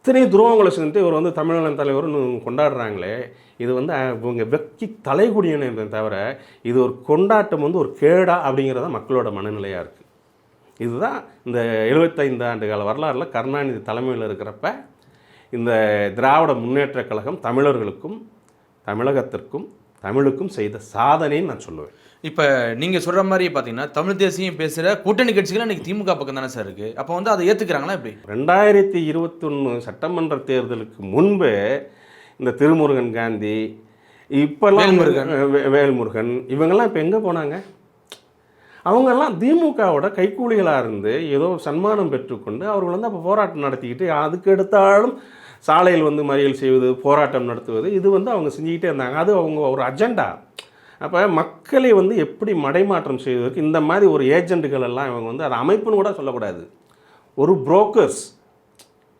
இத்தனை துரோகங்களை செஞ்சுட்டு இவர் வந்து தமிழன் தலைவர்னு கொண்டாடுறாங்களே இது வந்து இவங்க வெக்கி தலைகுடியினே தவிர இது ஒரு கொண்டாட்டம் வந்து ஒரு கேடா அப்படிங்கிறது தான் மக்களோட மனநிலையாக இருக்குது இதுதான் இந்த 75 ஆண்டு கால வரலாறில் கருணாநிதி தலைமையில் இருக்கிறப்ப இந்த திராவிட முன்னேற்றக் கழகம் தமிழர்களுக்கும் தமிழகத்திற்கும் தமிழுக்கும் செய்த சாதனைன்னு நான் சொல்லுவேன். இப்போ நீங்கள் சொல்கிற மாதிரி பார்த்தீங்கன்னா தமிழ் தேசியம் பேசுகிற கூட்டணி கட்சிகள் இன்னைக்கு திமுக பக்கம் தானே சார் இருக்குது அப்போ வந்து அதை ஏற்றுக்கிறாங்களா எப்படி? ரெண்டாயிரத்தி இருபத்தொன்று சட்டமன்ற தேர்தலுக்கு முன்பு இந்த திருமுருகன் காந்தி இப்போல்லாம் வேல்முருகன். இவங்கெல்லாம் இப்போ எங்கே போனாங்க? அவங்கெல்லாம் திமுகவோட கைக்கூலிகளாக இருந்து ஏதோ சன்மானம் பெற்றுக்கொண்டு அவர்கள் வந்து அப்போ போராட்டம் நடத்திக்கிட்டு அதுக்கு எடுத்தாலும் சாலையில் வந்து மறியல் செய்வது போராட்டம் நடத்துவது இது வந்து அவங்க செஞ்சுக்கிட்டே இருந்தாங்க. அது அவங்க ஒரு அஜெண்டா அப்போ மக்களை வந்து எப்படி மடைமாற்றம் செய்வதற்கு இந்த மாதிரி ஒரு ஏஜெண்டுகள் எல்லாம் இவங்க வந்து அது அமைப்புன்னு கூட சொல்லக்கூடாது. ஒரு புரோக்கர்ஸ்